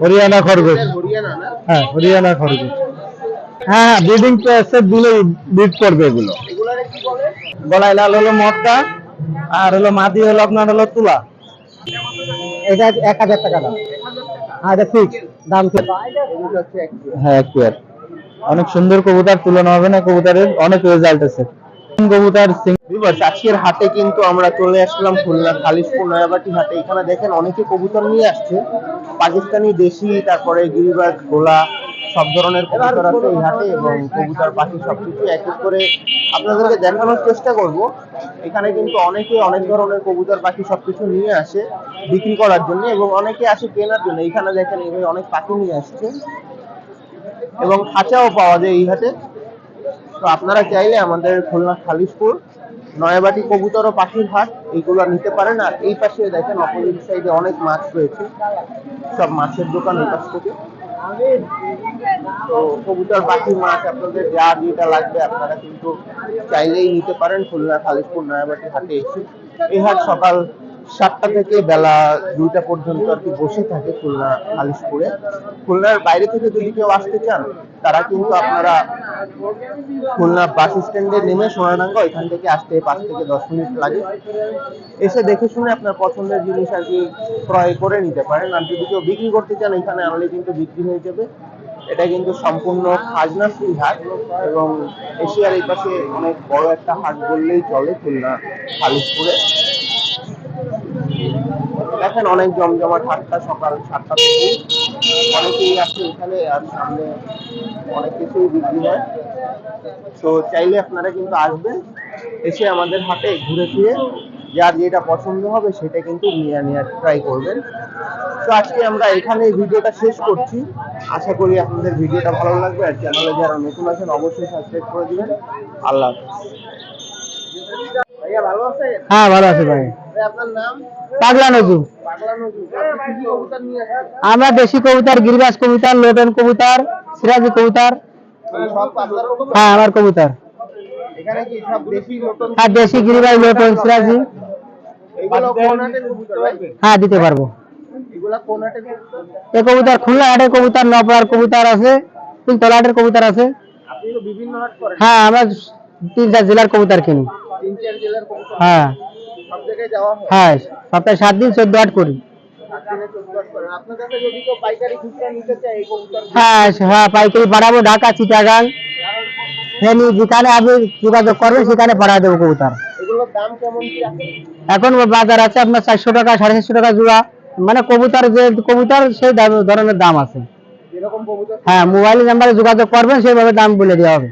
হরিয়ানা খরগোশ। হ্যাঁ হরিয়ানা খরগোশ। হ্যাঁ হ্যাঁ ব্রিডিং টেস্টে দিলেই ব্রিড করবে এগুলো। গলায় লাল হলো মদটা আর হলো মাদি হলো আপনার হলো তুলা। এটা এক হাজার টাকা দাম। হ্যাঁ এটা ফিক্স দাম হ্যাঁ অনেক সুন্দর কবুতর, তুলনা হবে না কবুতরের, অনেক রেজাল্ট আছে। আজকের হাটে কিন্তু আমরা চলে আসলাম খুলনা খালিশপুর নয়াবাটি হাটে। এখানে দেখেন অনেকে কবুতর নিয়ে আসছে। পাকিস্তানি দেশি, তারপরে গিরিবাজ গোলা সব ধরনের কবুতর আছে এই হাটে এবং কবুতর, পাখি সবকিছু এক এক করে আপনাদেরকে দেখানোর চেষ্টা করব। এখানে কিন্তু অনেকে অনেক ধরনের কবুতর, পাখি সবকিছু নিয়ে আসে বিক্রি করার জন্য এবং অনেকে আসে কেনার জন্য। এখানে দেখেন এভাবে অনেক পাখি নিয়ে আসছে এবং খাঁচাও পাওয়া যায় এই হাটে। তো আপনারা চাইলে আমাদের খুলনা খালিশপুর, নয়াবাটি কবুতর ও পাখির হাট, এইগুলো নিতে পারেন। আর এই পাশে দেখেন অপোজিট সাইডে অনেক মাছ রয়েছে। সব মাছের দোকান এই পাশ থেকে। তো কবুতর পাখি মাছ আপনাদের যা যেটা লাগবে আপনারা কিন্তু চাইলেই নিতে পারেন খুলনা, খালিশপুর, নয়াবাটি হাটে এসে। এই হাট সকাল সাতটা থেকে বেলা দুইটা পর্যন্ত আর কি বসে থাকে খুলনা খালিশপুরে। খুলনার বাইরে থেকে যদি কেউ আসতে চান, তারা কিন্তু আপনারা খুলনা বাস স্ট্যান্ডে নেমে সোনাডাঙ্গা এখান থেকে আসতে পাঁচ থেকে দশ মিনিট লাগে। এসে দেখে শুনে আপনার পছন্দের জিনিস আর কি ক্রয় করে নিতে পারেন। আর যদি কেউ বিক্রি করতে চান, এখানে আনলে কিন্তু বিক্রি হয়ে যাবে। এটা কিন্তু সম্পূর্ণ খাজনা ফ্রি হাট এবং এশিয়ার এই পাশে অনেক বড় একটা হাট বললেই চলে, খুলনা খালিশপুরে। দেখেন অনেক জমজমাট হাটটা সকাল সাতটা থেকে অনেকেই আছে এখানে আর সামনে অনেক কিছুই বিক্রি হয়। তো চাইলে আপনারা কিন্তু আসবেন এসে আমাদের হাতে ঘুরে ফিরে যার যেটা পছন্দ হবে সেটা কিন্তু নিয়ে নেওয়ার ট্রাই করবেন। তো আজকে আমরা এখানে ভিডিওটা শেষ করছি। আশা করি আপনাদের ভিডিওটা ভালো লাগবে আর চ্যানেলে যারা নতুন আছেন অবশ্যই সাবস্ক্রাইব করে দিবেন। আল্লাহ হাফেজ। ভাইয়া ভালো আছেন। হ্যাঁ ভালো আছে ভাই ভাই, পাগলা নজু আমরা দেশি কবুতর গিরিবাস কবুতর লোটন কবুতর সিরাজি কবুতর। কবুতর? হ্যাঁ আমার কবুতর। হ্যাঁ দেশি গিরিবাস লোটন সিরাজি। হ্যাঁ দিতে পারব। এ কবুতর খুলনা হাটের কবুতর নপাড়ার কবুতর আছে তিনতলা হাটের কবুতর আছে। হ্যাঁ আমরা তিন চার জেলার কবুতর কিনি। হ্যাঁ। হয়? সপ্তাহে সাত দিন চোদ্দ আট করি। হ্যাঁ হ্যাঁ পাইকারি পাঠাবো ঢাকা চিটাগাং। যেখানে আপনি যোগাযোগ করবেন সেখানে পাঠা দেবো কবুতর। এগুলোর দাম কেমন কি আছে? এখন বাজার আছে আপনার চারশো টাকা সাড়ে চারশো টাকা জোড়া। মানে কবুতর যে কবুতর সেই ধরনের দাম আছে। হ্যাঁ মোবাইল নাম্বারে যোগাযোগ করবেন সেইভাবে দাম বলে দেওয়া হবে।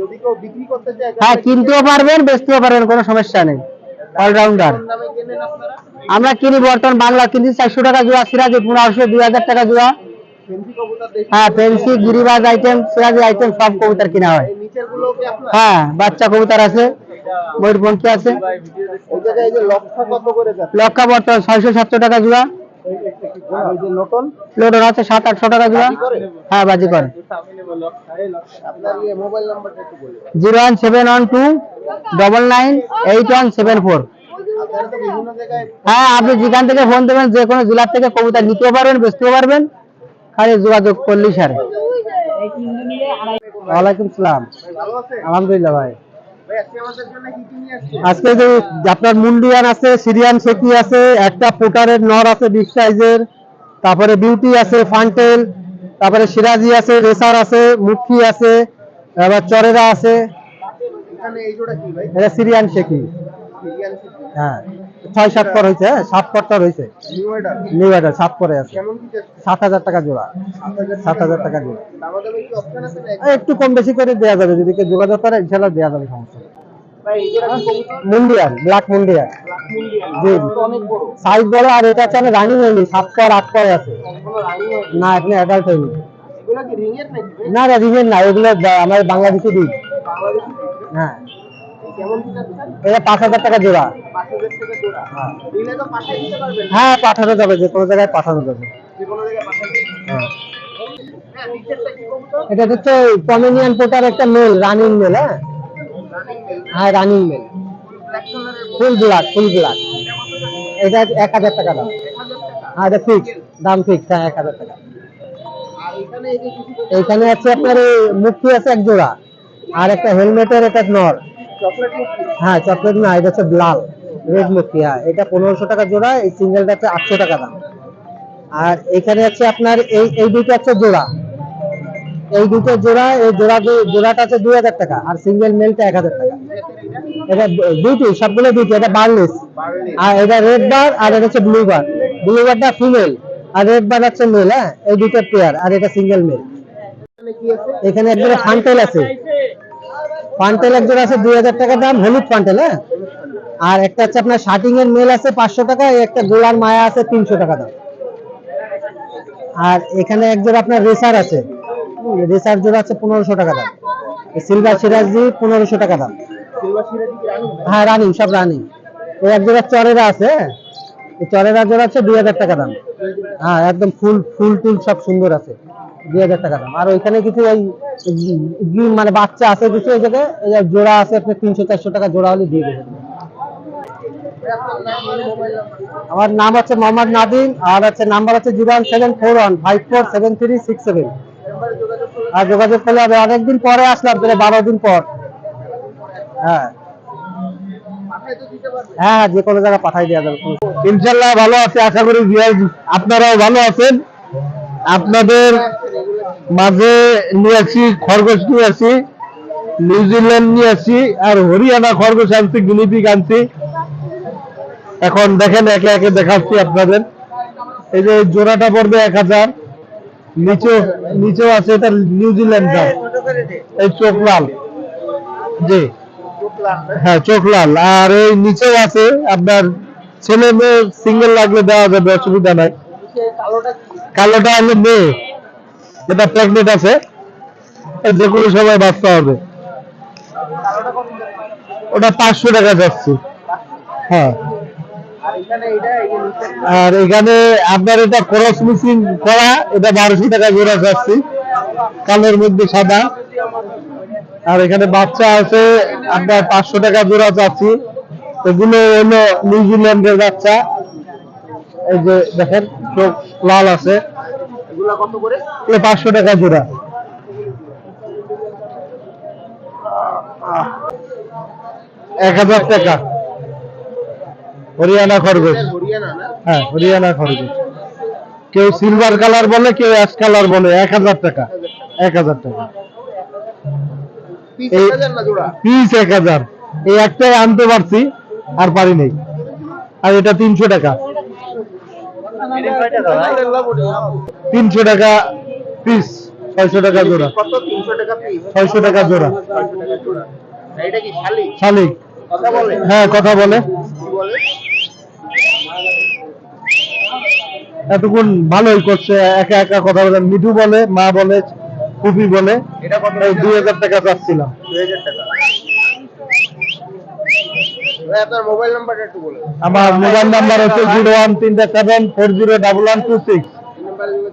যদি কেউ বিক্রি করতে চায় হ্যাঁ কিনতেও পারবেন বেচতেও পারবেন কোনো সমস্যা নেই। অলরাউন্ডার আমরা কিনি বর্তমান বাংলা কিনি চারশো টাকা জোড়া সিরাজি পনেরোশো দুই হাজার টাকা দেখি। হ্যাঁ পেন্সি গিরিবাজ আইটেম সিরাজি আইটেম সব কবুতর কিনা হয়। হ্যাঁ বাচ্চা কবুতর আছে ময়ূরপঙ্খী আছে। লক্ষা বর্তমান ছয়শো সাতশো টাকা জোড়া। লোডন আছে সাত আটশো টাকা জোড়া হ্যাঁ বাজি করে। Zero one seven one two double nine eight one seven four. আপনারা তো বিভিন্ন জায়গায় হ্যাঁ আপনি যেখান থেকে ফোন দেবেন যে কোনো জেলার থেকে কবুতর নিতেও পারবেন বেচতেও পারবেন। খালি যোগাযোগ করলেই সারে। ওয়ালাইকুম সালাম। আলহামদুলিল্লাহ ভাই। আজকে যে আপনার মুন্ডিয়ান আছে সিরিয়ান শেকি আছে একটা পোটারের নর আছে বিগ সাইজের তারপরে বিউটি আছে ফান্টেল তারপরে সিরাজি আছে রেসার আছে মুখি আছে আবার চরেরা আছে। এটা সিরিয়ান শেকি। হ্যাঁ ছয় সাত পর হয়েছে হ্যাঁ সাত পরটা রয়েছে নিউ সাত পরে আছে। সাত হাজার টাকা জোড়া। সাত হাজার টাকা জোড়া। একটু কম বেশি করে দেওয়া যাবে যদি কেউ যোগাযোগ করে ইনশাল্লাহ দেওয়া যাবে সমস্যা মুন্ডিয়ান ব্ল্যাক মুন্ডিয়ান জি। সাইজ বড়। আর এটা হচ্ছে রানিং হয়নি সাত পর আট পরে আছে। না এখন অ্যাডাল্ট হয়নি। না না রিভেন না এগুলো আমার বাংলাদেশি দিই হ্যাঁ। এটা পাঁচ হাজার টাকা জোড়া। হ্যাঁ। পাঠানো যাবে যে কোনো জায়গায় পাঠানো যাবে। হ্যাঁ। হ্যাঁ এটা হচ্ছে কমেনিয়ান পোটার একটা মেল রানিং মেল হ্যাঁ। হ্যাঁ running male full black full black এটা এক হাজার টাকা দাম। আর এটা ফিক্স দাম ফিক্স হ্যাঁ এক হাজার টাকা। এইখানে আছে আপনার মুক্তি আছে এক জোড়া, আর একটা হেলমেটের এটা নর হ্যাঁ চকলেট না, এটা হচ্ছে লাল রেড মুক্তি হ্যাঁ এটা পনেরোশো টাকা জোড়া, এই সিঙ্গেলটা হচ্ছে আটশো টাকা দাম। আর এখানে আছে আপনার এই এই দুটো হচ্ছে জোড়া। এই দুটো জোড়া, এই জোড়া জোড়াটা আছে দুই হাজার টাকা, আর সিঙ্গেল মেলটা এক হাজার টাকা। এটা দুটি সবগুলো দুটি এটা বার্লিস আর এটা রেড বার আর এটা হচ্ছে ব্লু বার ব্লু বারটা ফিমেল আর রেড বার হচ্ছে মেল হ্যাঁ? এই দুটো পেয়ার আর এটা সিঙ্গেল মেল এখানে কি আছে এখানে একজোড়া ফান্টেল আছে ফান্টেল একজোড়া আছে দুই হাজার টাকা দাম, হলুদ ফান্টেল হ্যাঁ? আর একটা হচ্ছে আপনার শার্টিং এর মেল আছে পাঁচশো টাকা একটা গোলার মায়া আছে তিনশো টাকা দাম। আর এখানে একজোড়া আপনার রেসার আছে। রেসার জোড়া আছে পনেরোশো টাকা দাম। সিলভার সিরাজি পনেরোশো টাকা দাম। হ্যাঁ রানিং সব রানিং এই এক জোড়া চরেরা আছে হ্যাঁ? চরেরা জোড়া আছে দুই হাজার টাকা দাম। হ্যাঁ একদম ফুল ফুল টুল সব সুন্দর আছে দুই হাজার টাকা দাম। আর ওইখানে কিছু ওই মানে বাচ্চা আছে কিছু ওই জায়গায় জোড়া আছে আপনি তিনশো চারশো টাকা জোড়া হলে দিয়ে দেবেন। আমার নাম হচ্ছে মোহাম্মদ নাদিম আর হচ্ছে নাম্বার হচ্ছে zero one seven four one five four seven three six seven আর যোগাযোগ করলে হবে অনেকদিন পরে আসলাম তাহলে বারো দিন পর। হ্যাঁ। হ্যাঁ হ্যাঁ, যে কোনো জায়গায় পাঠাই দেওয়া যাবে। ইনশাল্লাহ ভালো আছে আশা করি আপনারাও ভালো আছেন। আপনাদের মাঝে নিয়ে আসি খরগোশ নিয়ে আসি নিউজিল্যান্ড নিয়ে আসি আর হরিয়ানা খরগোশ আনছি গিনিপিগ আনছি। এখন দেখেন একে একে দেখাচ্ছি আপনাদের। এই যে জোড়াটা পড়বে এক হাজার। নিচেও নিচেও আছে, এটা নিউজিল্যান্ড এই চোখ লাল। জি। হ্যাঁ চোখ লাল। আর এই নিচেও আছে, আপনার ছেলে মেয়ে সিঙ্গেল লাগলে দেওয়া যাবে, অসুবিধা নাই। কালোটা হলো মেয়ে। এটা প্রেগনেন্ট আছে। যে কোনো সময় বাচ্চা হবে। ওটা পাঁচশো টাকা যাচ্ছে। হ্যাঁ। আর এখানে আপনার এটা ক্রস মিসিং করা এটা বারোশো টাকা জোড়া যাচ্ছে। কালোর মধ্যে সাদা। আর এখানে বাচ্চা আছে আপনার পাঁচশো টাকা জোড়া চাচ্ছি এগুলো হলো নিউজিল্যান্ডের বাচ্চা। এই যে দেখেন চোখ লাল আছে। পাঁচশো টাকা জোড়া। এক হাজার টাকা। হরিয়ানা খরগোশ। হ্যাঁ হরিয়ানা খরগোশ। কেউ সিলভার কালার বলে কেউ অ্যাশ কালার বলে এক হাজার টাকা এক হাজার টাকা। পিস এক হাজার এই একটাই আনতে পারছি আর পারি নাই। আর এটা তিনশো টাকা। তিনশো টাকা পিস ছয়শো টাকা জোড়া। ছয়শো টাকা জোড়া। শালিক? হ্যাঁ কথা বলে। এতক্ষণ ভালোই করছে একা একা কথা বলে মিঠু বলে মা বলে কুপি বলে। এটা দুই হাজার টাকা চাচ্ছিলাম। দুই হাজার টাকা। ভাই, আপনার মোবাইল নাম্বারটা একটু বলে আমার মোবাইল নাম্বার হচ্ছে জিরো ওয়ান তিনটা seven four zero double one two six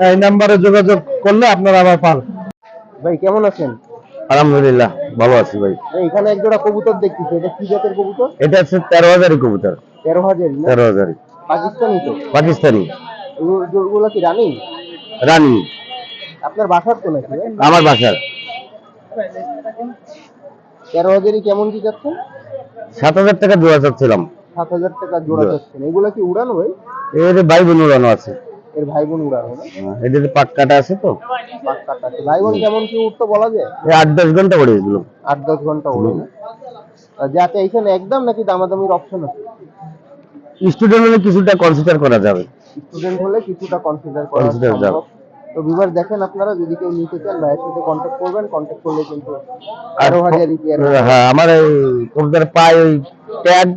এই নাম্বারে যোগাযোগ করলে আপনারা আবার পান ভাই কেমন আছেন? আলহামদুলিল্লাহ ভালো আছি ভাই। এখানে এক জোড়া কবুতর দেখতেছি এটা কি জাতের কবুতর? এটা হচ্ছে তেরো হাজারই কবুতর। তেরো হাজার তেরো হাজারই পাকিস্তানি তো। পাকিস্তানি। ওগুলো কি রানিং? রানী। আপনার বাসার তো নাকি আমার বাসার। তেরো হাজারই কেমন কি যাচ্ছেন সাত হাজার টাকা জোড়া চাচ্ছিলাম। সাত হাজার টাকা জোড়া। যাচ্ছেন এগুলো কি উড়ানো ভাই? এর ভাই বোন উড়ানো আছে। এর ভাই বোন উড়ানো এদের পাট কাটা আছে তো। পাঁচ কাটা আছে। ভাই বোন কেমন কি উঠতে বলা যায়? এই আট দশ ঘণ্টা করে এগুলো আট দশ ঘণ্টা উড়ে যাতে এখানে একদম নাকি দামাদামির অপশন আছে? স্টুডেন্ট হলে কিছুটা কনসিডার করা যাবে। স্টুডেন্ট হলে কিছুটা কনসিডার করা যাবে। তো বিবার দেখেন আপনারা যদি কেউ নিতে চান ভাইয়ের সাথে কন্ট্যাক্ট করবেন। কন্ট্যাক্ট করলে কিন্তু তেরো হাজার রিপেয়ার হ্যাঁ আমার এই কবুতর পায়ে ওই ট্যাগ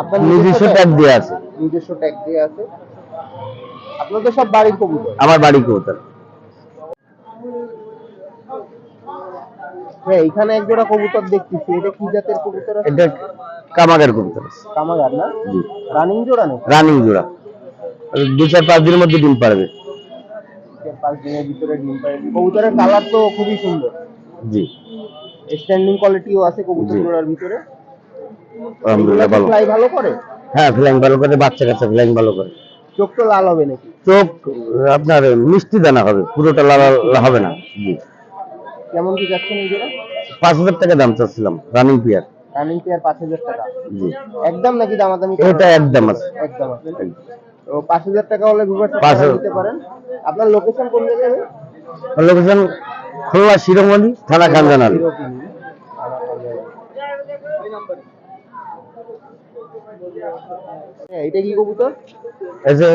আপনার নিজস্ব ট্যাগ দেওয়া আছে? নিজস্ব ট্যাগ দিয়ে আছে। আপনাদের সব বাড়ির কবুতর? আমার বাড়ি কবুতর। হ্যাঁ এখানে এক জোড়া কবুতর দেখতেছি। এটা কি জাতের কবুতর আছে? এটা কামাগের কবুতর আছে। কামাগার না? জি। রানিং জোড়া নেই রানিং জোড়া। দু চার পাঁচ দিনের মধ্যে ডিম পারবে পাঁচ দিনের ভিতরে ডিম পাড়ে কবুতরের কালার তো খুবই সুন্দর। জি। স্ট্যান্ডিং কোয়ালিটিও আছে কবুতর জোড়ার ভিতরে। আলহামদুলিল্লাহ ভালো। ফ্লাই ভালো করে? হ্যাঁ ফ্ল্যাং ভালো করে বাচ্চা কাচ্চা ফ্ল্যাং ভালো করে। চোখ তো লাল হবে নাকি? চোখ আপনার মিষ্টি দানা হবে পুরোটা লাল হবে না জি। কেমন কি যাচ্ছেন এই জোড়া পাঁচ হাজার টাকা দাম চাচ্ছিলাম রানিং পিয়ার রানিং পেয়ার পাঁচ হাজার টাকা। জি। একদম নাকি দামাদামি এটা একদম আছে। একদম আছে। তো পাঁচ হাজার টাকা হলে ভিভার। দিতে পারেন। আপনার লোকেশন কোন জায়গায়? লোকেশন খুলনা শিরোমণি থানা কাঞ্জানাল হ্যাঁ, এটা কি কবুতর? এই যে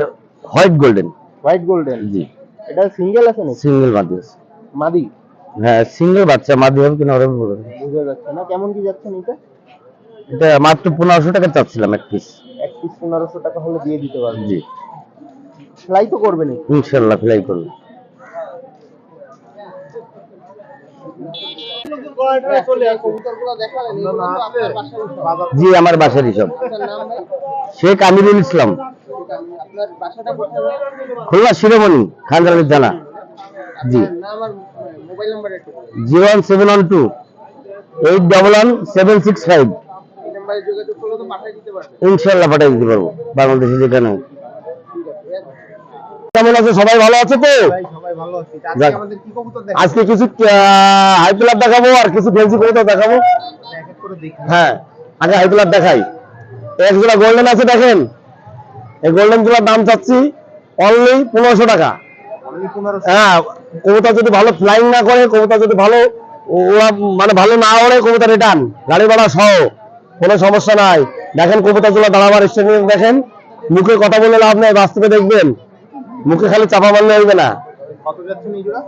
হোয়াইট গোল্ডেন হোয়াইট গোল্ডেন জি। এটা সিঙ্গেল আছে নাকি? সিঙ্গেল মাদি আছে। মাদি? হ্যাঁ সিঙ্গেল বাচ্চা মাদি হবে কিনা ওরা বলব না। যাচ্ছে না। কেমন কি যাচ্ছেন এটা এটা মাত্র পনেরোশো টাকা চাচ্ছিলাম এক পিস এক পিস পনেরোশো টাকা হলে দিয়ে দিতে পারবেন জি। সেলাই তো করবেন ইনশাল্লাহ ফ্লাই করব। জি আমার বাসার হিসাব শেখ আমিরুল ইসলাম। খুলনা শিরোমণি খানজানের জানা জি। Zero one seven one two eight double one seven six five. এই নাম্বারে যোগাযোগ করলে তো পাঠিয়ে দিতে পারবেন। ইনশাল্লাহ পাঠিয়ে দিতে পারব বাংলাদেশে যেখানে কেমন আছে? সবাই ভালো আছে তো? আজকে কিছু হাই দেখাবো আর কিছু ফেন্সি কবুতর দেখাবো। হ্যাঁ আগে হাই দেখাই। এক জোড়া গোল্ডেন আছে দেখেন। এই গোল্ডেন জোড়ার দাম চাচ্ছি অনলি পনেরোশো টাকা। হ্যাঁ কবুতর যদি ভালো ফ্লাইং না করে কবুতর যদি ভালো ওরা মানে ভালো না ওড়ে কবুতর রিটার্ন গাড়ি ভাড়া সহ কোনো সমস্যা নাই। দেখেন কবুতরগুলো দাঁড়াবার স্টেশন দেখেন। মুখে কথা বলে লাভ নেই বাস্তবে দেখবেন। মুখে খালি চাপা মারলে হইবে না।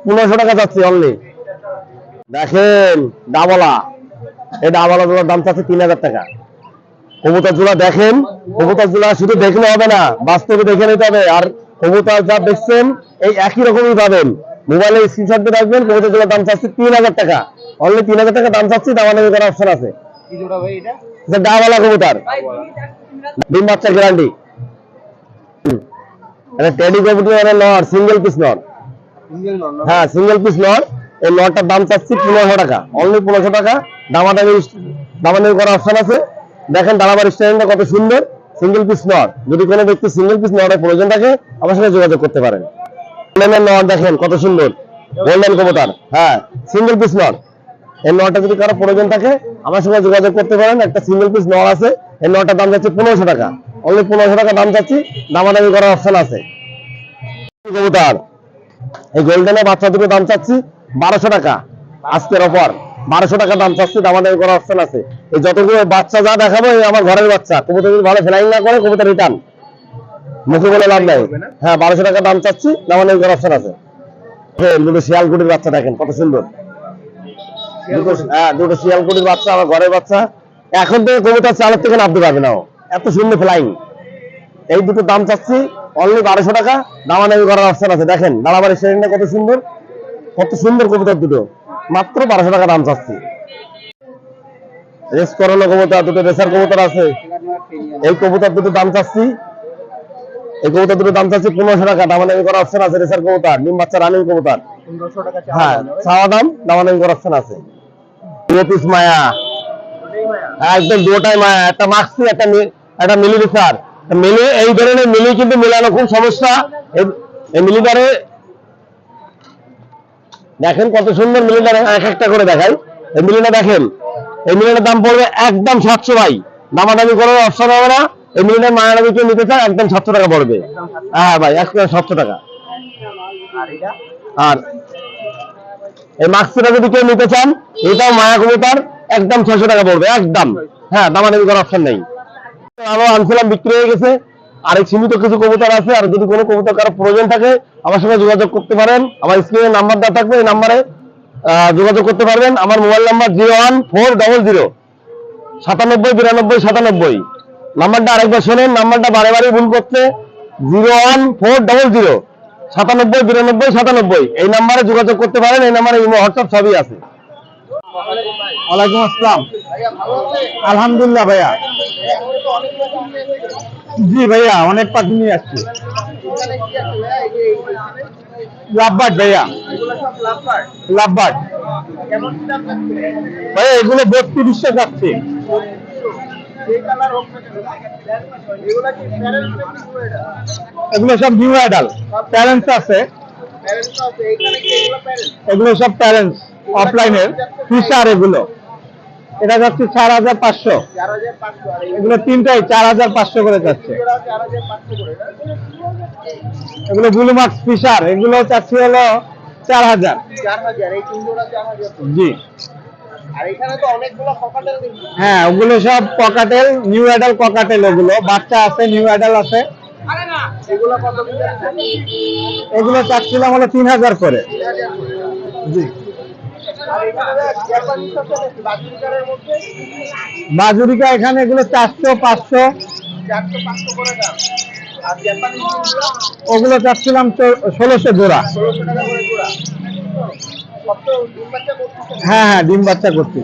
পনেরোশো টাকা যাচ্ছে অনলি দেখেন ডাবলা। এই ডাবলা জোড়ার দাম চাচ্ছে তিন হাজার টাকা। কবুতর জোড়া দেখেন কবুতর জোড়া শুধু দেখলে হবে না বাস্তবে দেখে নিতে হবে। আর কবুতর যা দেখছেন এই একই রকমই পাবেন। মোবাইলে স্ক্রিনশট দিয়ে রাখবেন কবুতর জোড়ার দাম চাচ্ছে তিন হাজার টাকা। অনলি তিন হাজার টাকা দাম চাচ্ছি করার অপশন আছে। ডাবলা কবুতর। ডিম বাচ্চার গ্যারান্টি এটা টেডি কবুতর মানে নর সিঙ্গেল পিস নর। হ্যাঁ সিঙ্গেল পিস নট এই নটটার দাম চাচ্ছি পনেরোশো টাকা। অনলি পনেরোশো টাকা। দামাদামি দামাদামি করার অপশন আছে। দেখেন দামাবার স্ট্যান্ডটা কত সুন্দর। সিঙ্গেল পিস নট যদি কোনো ব্যক্তি সিঙ্গেল পিস নটের প্রয়োজন থাকে, আমার সঙ্গে যোগাযোগ করতে পারেন। গোল্ডেনের নট দেখেন, কত সুন্দর। গোল্ডেন কবুতর। হ্যাঁ সিঙ্গেল পিস নট এই নটটা যদি কারও প্রয়োজন থাকে, আমার সঙ্গে যোগাযোগ করতে পারেন। একটা সিঙ্গেল পিস নট আছে। এই নটটার দাম যাচ্ছে পনেরোশো টাকা। অনলি পনেরোশো টাকা দাম চাচ্ছি। দামাদামি করার অপশন আছে। কবুতর। এই গোল্ডেনের বাচ্চা দুটো দাম চাচ্ছি বারোশো টাকা। আজকের অফার বারোশো টাকা দাম চাচ্ছি দামাদামি করার অপশন আছে। এই যতগুলো বাচ্চা যা দেখাবো এই আমার ঘরের বাচ্চা কবুতর যদি ভালো ফ্লাইং না করে কবুতর রিটার্ন মুখে বলে লাভ নাই। হ্যাঁ বারোশো টাকা দাম চাচ্ছি দামাদামি করার অপশন আছে। দুটো শিয়ালকুটির বাচ্চা দেখেন কত সুন্দর। দুটো হ্যাঁ দুটো শিয়ালকুটির বাচ্চা আমার ঘরের বাচ্চা। এখন থেকে কবুতর চালের থেকে নামতে পারবে না। এত সুন্দর ফ্লাইং এই দুটো দাম চাচ্ছি অনলি বারোশো টাকা দামাদামি করার অপশন আছে। দেখেন দামাবার স্টেশনটা কত সুন্দর কত সুন্দর কবুতর দুটো। মাত্র বারোশো টাকা দাম চাচ্ছি। রেস করানো কবুতর দুটো রেসার কবুতর আছে। এই কবুতর দুটো দাম চাচ্ছি। এই কবুতর দুটো দাম চাচ্ছি পনেরোশো টাকা। দামাদামি করার অপশন আছে রেসার কবুতর নিম বাচ্চা রানিং কবুতর। হ্যাঁ চাওয়া দাম দামাদামি করার অপশন আছে। মায়া। একদম দুটাই মায়া একটা মাক্সি একটা একটা মিলি রিসার মিলি, এই ধরনের মিলি কিন্তু মিলানো খুব সমস্যা। এই- মিলিটারে দেখেন কত সুন্দর মিলিটারে এক একটা করে দেখাই। এই মিলিটা দেখেন, এই মিলিটার দাম পড়বে একদম সাতশো ভাই। দামাদামি করার অপশন হবে না। এই মিলিটার মায়ানবী কেউ নিতে চায়, একদম সাতশো টাকা পড়বে। হ্যাঁ ভাই, একদম সাতশো টাকা। আর এই মাস্কটা যদি কেউ নিতে চান, এটাও মায়া কবুতর একদম ছয়শো টাকা পড়বে, একদম। হ্যাঁ দামাদামি করার অপশন নেই। আরও আনছিলাম, বিক্রি হয়ে গেছে। আর এই সীমিত কিছু কবুতর আছে, আর যদি কোনো কবুতর কারও প্রয়োজন থাকে, আমার সঙ্গে যোগাযোগ করতে পারেন। আমার স্ক্রিনে নাম্বার দেওয়া থাকবে, এই নাম্বারে যোগাযোগ করতে পারবেন। আমার mobile number zero one four double zero সাতানব্বই, বিরানব্বই, সাতানব্বই। নাম্বারটা আরেকবার শোনেন নাম্বারটা বারে বারে ভুল করছে। Zero one four double zero সাতানব্বই, বিরানব্বই, সাতানব্বই। এই নাম্বারে যোগাযোগ করতে পারেন, এই নাম্বারে ইমো হোয়াটসঅ্যাপ সবই আছে। ওয়ালাইকুম আসসালাম। আলহামদুলিল্লাহ ভাইয়া। জি ভাইয়া, অনেক পাখি নিয়ে আসছি। আছে ভাইয়া? লাভবাট ভাইয়া, এগুলো বত্রিশশো যাচ্ছে। এগুলা সব নিউ অ্যাডাল। প্যারেন্টস আছে। এগুলো সব প্যারেন্টস অফলাইনের ফিশার এগুলো এটা যাচ্ছে চার হাজার পাঁচশো এগুলো তিনটাই চার হাজার পাঁচশো করে যাচ্ছে? এগুলো ব্লু মার্কস ফিশার এগুলো চাচ্ছি হলো চার হাজার। জি হ্যাঁ ওগুলো সব ককাটেল নিউ অ্যাডাল ককাটেল ওগুলো বাচ্চা আছে নিউ অ্যাডাল আছে এগুলো চাচ্ছিলাম হলো তিন হাজার করে। জি আর এখানে এগুলো চারশো পাঁচশো। ওগুলো চাচ্ছিলাম জোড়া ষোলোশো জোড়া। তো। হ্যাঁ হ্যাঁ ডিম বাচ্চা করছি।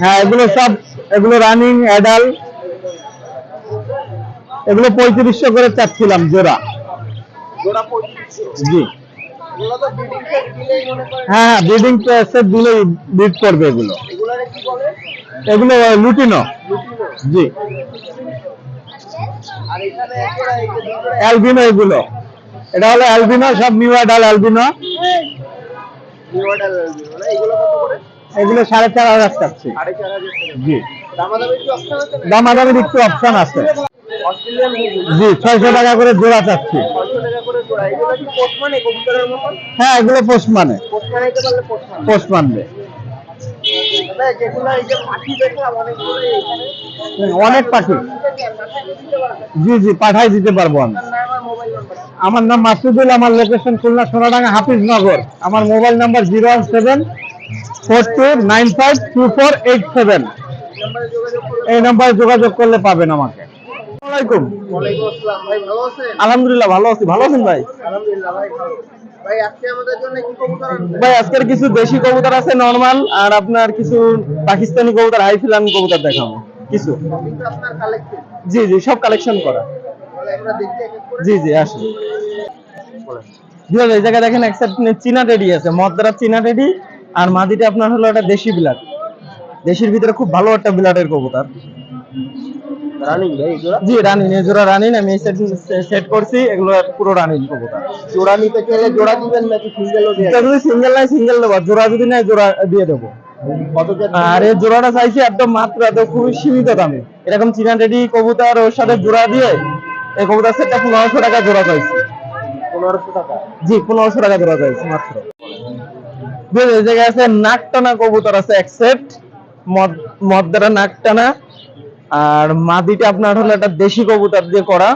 হ্যাঁ এগুলো সব এগুলো রানিং অ্যাডাল এগুলো পঁয়ত্রিশশো করে চাচ্ছিলাম জোড়া। জি। হ্যাঁ হ্যাঁ ব্রিডিং সেট দিলেই ব্রিড করবে এগুলো। এগুলো লুটিনো। জি। অ্যালবিনো এগুলো। এটা হলো অ্যালবিনো সব নিউ অ্যাডাল অ্যালবিনো। মডেল এগুলো সাড়ে চার হাজার চাচ্ছি। জি। দামাদামির একটু অপশন আছে জি ছয়শো টাকা করে জোড়া চাচ্ছি। হ্যাঁ এগুলো পোস্ট মানে পোস্ট মানবে অনেক পাখি। জি জি পাঠাই দিতে পারব আমি। আমার নাম মাসুদুল আমার লোকেশন খুলনা সোনাডাঙ্গা হাফিজনগর। আমার mobile number zero one seven four two nine five two four eight seven. এই নাম্বারে যোগাযোগ করলে পাবেন আমাকে। আসসালামাইকুম ওয়ালাইকুম আসসালাম। ভাই ভালো আছেন? আলহামদুলিল্লাহ ভালো আছি। ভালো আছেন ভাই? আলহামদুলিল্লাহ ভাই ভালো। ভাই আজকে আমাদের জন্য কি কবুতর ভাই আজকের কিছু দেশি কবুতর আছে নরমাল আর আপনার কিছু পাকিস্তানি কবুতর কবুতর দেখাবো। কিছু। আপনার কালেকশন জি জি সব কালেকশন করা। জি জি আসুন। এই জায়গায় দেখেন এক সাইড চীনা টেডি আছে মদ্রা চীনা টেডি আর মাদিটা আপনার হলো একটা দেশি বিলাট দেশির ভিতরে খুব ভালো একটা বিলাটের কবুতর। রানিং ভাই এগুলো জি রানিং এই জোড়া রানিং আমি এই সেট করছি এগুলো পুরো রানিং কবুতর। জোড়া নিতে চাইলে জোড়া দিবেন নাকি সিঙ্গেলও দিয়ে? যদি সিঙ্গেল নাই সিঙ্গেল দেবো জোড়া যদি নাই জোড়া দিয়ে দেবো। কত আর এই জোড়াটা চাইছি একদম মাত্র একদম খুবই সীমিত দামে। এরকম চীনা টেডি কবুতর ওর সাথে জোড়া দিয়ে এই কবুতর সেটটা পনেরোশো টাকা জোড়া চাইছি। পনেরোশো টাকা? জি পনেরোশো টাকা জোড়া চাইছি মাত্র। জি, এই জায়গায় আছে নাকটানা কবুতর আছে এক সেট মদ্দারা নাকটানা। আর মাদিটা আপনার হলো একটা দেশি কবুতর দিয়ে করা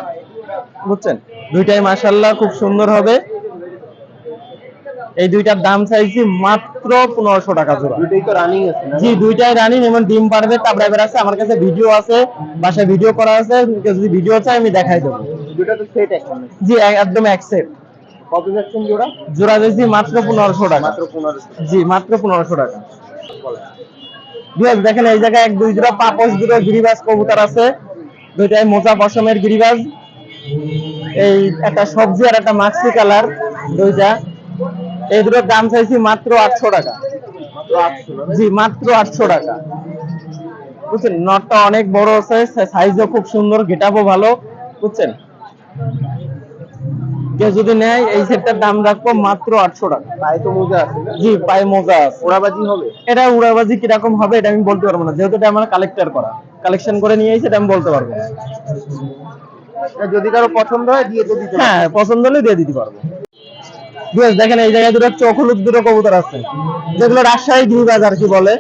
বুঝছেন? দুইটাই মাশাল্লাহ খুব সুন্দর হবে। এই দুইটার দাম চাইছি মাত্র পনেরোশো টাকা জোড়া। দুটোই তো রানিং আছে জি দুইটাই রানিং এবং ডিম পারবে তারপরে আছে আমার কাছে ভিডিও আছে বাসায় ভিডিও করা আছে যদি ভিডিও চাই আমি দেখাই দেবো। দুটো তো সেট এখন জি একদম এক সেট কত যাচ্ছেন জোড়া? জোড়া দিয়েছি মাত্র পনেরোশো টাকা। মাত্র পনেরোশো। জি মাত্র পনেরোশো টাকা। বিয়াস দেখেন এই জায়গায় এক, দুই জোড়া পাপস দুটো গিরিবাজ কবুতর আছে। দুইটাই মোজা পশমের গিরিবাজ। এই একটা সবজি আর একটা মাক্সি কালার, দুইটা। এই দুটোর দাম চাইছি মাত্র আটশো টাকা। জি, মাত্র আটশো টাকা। বুঝছেন? নটটা অনেক বড় আছে সাইজও খুব সুন্দর গেটাপও ভালো, বুঝছেন? যদি নেয় এই সেটটার দাম রাখব মাত্র আটশো টাকা। পায়ে তো মোজা আছে। না জি পায়ে মোজা আছে। ওড়াবাজি হবে? এটা উড়াবাজি কীরকম হবে এটা আমি বলতে পারব না। যেহেতু এটা আমার কালেক্টর করা। কালেকশন করে নিয়ে এসে এটা আমি বলতে পারব। যদি কারও পছন্দ হয় দিয়ে দিতে হ্যাঁ পছন্দ হলে দিয়ে দিতে পারব। দেখেন এই জায়গায় দুটো চোখ হলুদ দুটো কবুতর আছে। যেগুলো রাজশাহী গিরিবাজ আর কি বলে?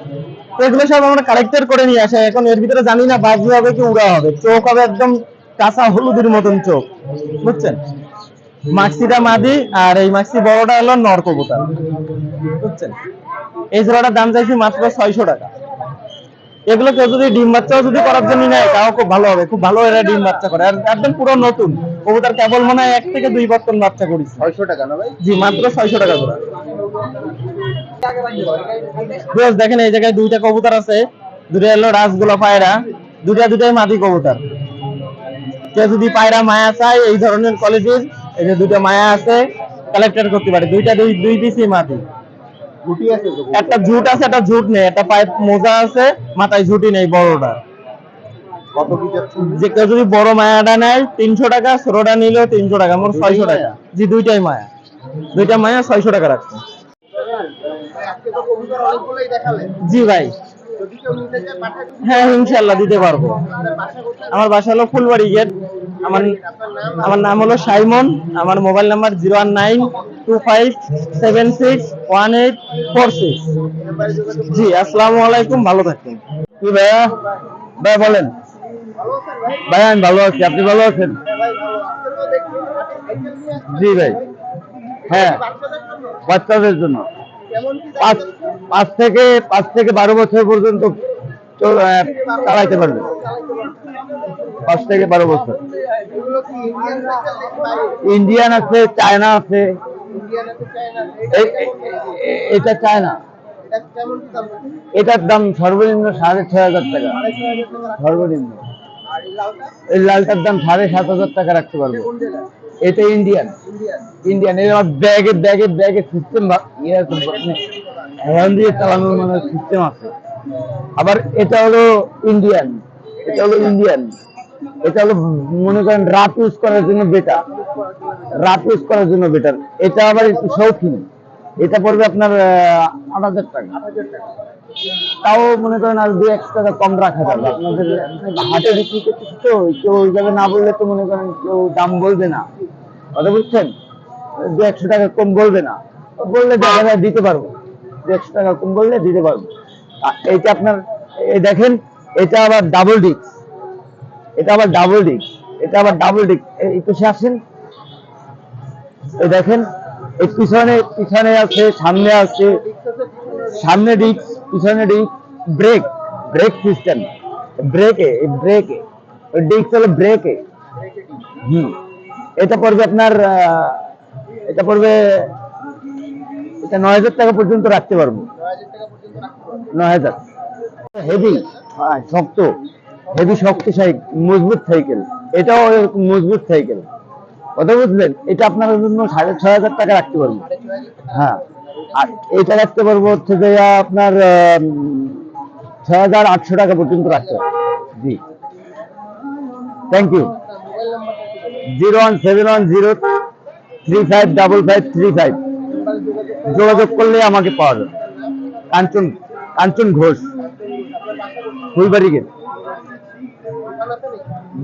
তো এগুলো সব আমরা কালেক্টর করে নিয়ে আসে। এখন এর ভিতরে জানি না বাজি হবে কি উড়া হবে। চোখ হবে একদম কাঁচা হলুদের মতন চোখ। বুঝছেন? মাক্সিটা মাদি আর এই মাক্সি বড়টা হলো নর কবুতর। বুঝছেন? এই জোড়াটার দাম চাইছি মাত্র ছয়শো টাকা। এগুলো কেউ যদি ডিম বাচ্চাও যদি করার জন্য নেয় তাও খুব ভালো হবে। খুব ভালো এরা ডিম বাচ্চা করে। আর একদম পুরো নতুন। কবুতর কেবল মনে হয় এক থেকে দুই বর্তন বাচ্চা করেছে। ছয়শো টাকা না ভাই? জি মাত্র ছয়শো টাকা জোড়া। বেশ দেখেন এই জায়গায় দুইটা কবুতর আছে। দুটো হলো রাসগোলা পায়রা দুটা দুটাই মাদি কবুতর। কেউ যদি পায়রা মায়া চায় এই ধরনের কোয়ালিটির এই যে দুটো মায়া আছে কালেক্টর করতে পারে। দুইটা দুই দুই পিসই মাদি ঝুটি আছে একটা ঝুট আছে একটা ঝুট নেই। একটা পাইপ মোজা আছে মাথায় ঝুটি নেই বড়টা। যে কেউ যদি বড় মায়াটা নেয় তিনশো টাকা ছোটটা নিলেও তিনশো টাকা মোট ছয়শো টাকা। জি দুইটাই মায়া। দুইটা মায়া ছয়শো টাকা রাখছে। আজকে তো কবুতর অনেকগুলোই দেখালেন। জি ভাই। হ্যাঁ ইনশাল্লাহ দিতে পারব। আমার বাসা হলো ফুলবাড়ি গেট। আমার আমার নাম হলো সাইমন, আমার mobile number zero one nine two five seven six one eight four six. জি, আসসালামু আলাইকুম, ভালো থাকবেন। কি ভাইয়া ভাই বলেন। ভাই আমি ভালো আছি, আপনি ভালো আছেন? জি ভাই হ্যাঁ বাচ্চাদের জন্য। পাঁচ পাঁচ থেকে পাঁচ থেকে বারো বছর পর্যন্ত চালাইতে পারবে পাঁচ থেকে বারো বছর। ইন্ডিয়ান আছে, চায়না আছে। এটা চায়না। এটার দাম সর্বনিম্ন সাড়ে ছয় হাজার টাকা। সর্বনিম্ন। এই লালটার দাম সাড়ে সাত হাজার টাকা রাখতে পারব। এটা ইন্ডিয়ান। ইন্ডিয়ান। ইন্ডিয়ান এর আমার ব্যাগে ব্যাগে ব্যাগে সিস্টেম ইয়ে মানে হ্যান্ড দিয়ে চালানোর মানে সিস্টেম আছে। আবার এটা হলো ইন্ডিয়ান। এটা হলো ইন্ডিয়ান এটা হলো, মনে করেন রাফ ইউজ করার জন্য বেটার রাফ ইউজ করার জন্য বেটার এটা আবার একটু শৌখিন। এটা পড়বে আপনার আট হাজার টাকা। তাও মনে করেন আর দু একশো টাকা কম রাখা যাবে। আপনাদের হাটে বিক্রি করতেছি তো, কেউ ওইভাবে না বললে তো মনে করেন কেউ দাম বলবে না। কথা বুঝছেন? দু একশো টাকা কম বলবে না। বললে দেখা যায় দিতে পারব। দু একশো টাকা কম বললে দিতে পারব। এইটা আপনার, এই দেখেন এটা আবার ডাবল ডিস্ক এটা আবার ডাবল ডিস্ক এটা আবার ডাবল ডিস্ক এই পাশে আসেন। এই দেখেন এই পিছনে পিছনে আছে, সামনে আছে। সামনে ডিস্ক পিছনে ডিস্ক ব্রেক ব্রেক সিস্টেম ব্রেকে ব্রেকে ডিস্ক হলো ব্রেকে হুম। এটা পড়বে আপনার এটা পড়বে, এটা নয় হাজার টাকা পর্যন্ত রাখতে পারব। নয় হাজার। হেভি শক্ত হেভি শক্ত মজবুত সাইকেল এটাও মজবুত সাইকেল কথা বুঝলেন? এটা আপনার জন্য সাড়ে ছয় হাজার টাকা রাখতে পারব। হ্যাঁ। আর এটা রাখতে পারব হচ্ছে যে, আপনার ছয় হাজার আটশো টাকা পর্যন্ত রাখতে জি। Thank you zero one seven one zero three five double five three five. যোগাযোগ করলে আমাকে পাওয়া যাবে। কাঞ্চন কাঞ্চন ঘোষ ফুলবাড়ি গেট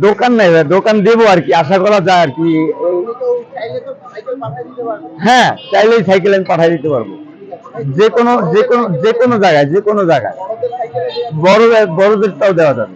দোকান নাই দোকান দেবো আর কি, আশা করা যায় আর কি হ্যাঁ চাইলেই সাইকেল আমি পাঠিয়ে দিতে পারব। যে কোনো যে কোনো যে কোনো জায়গায়, যে কোনো জায়গায়। বড় বড়দেরটাও দেওয়া যাবে।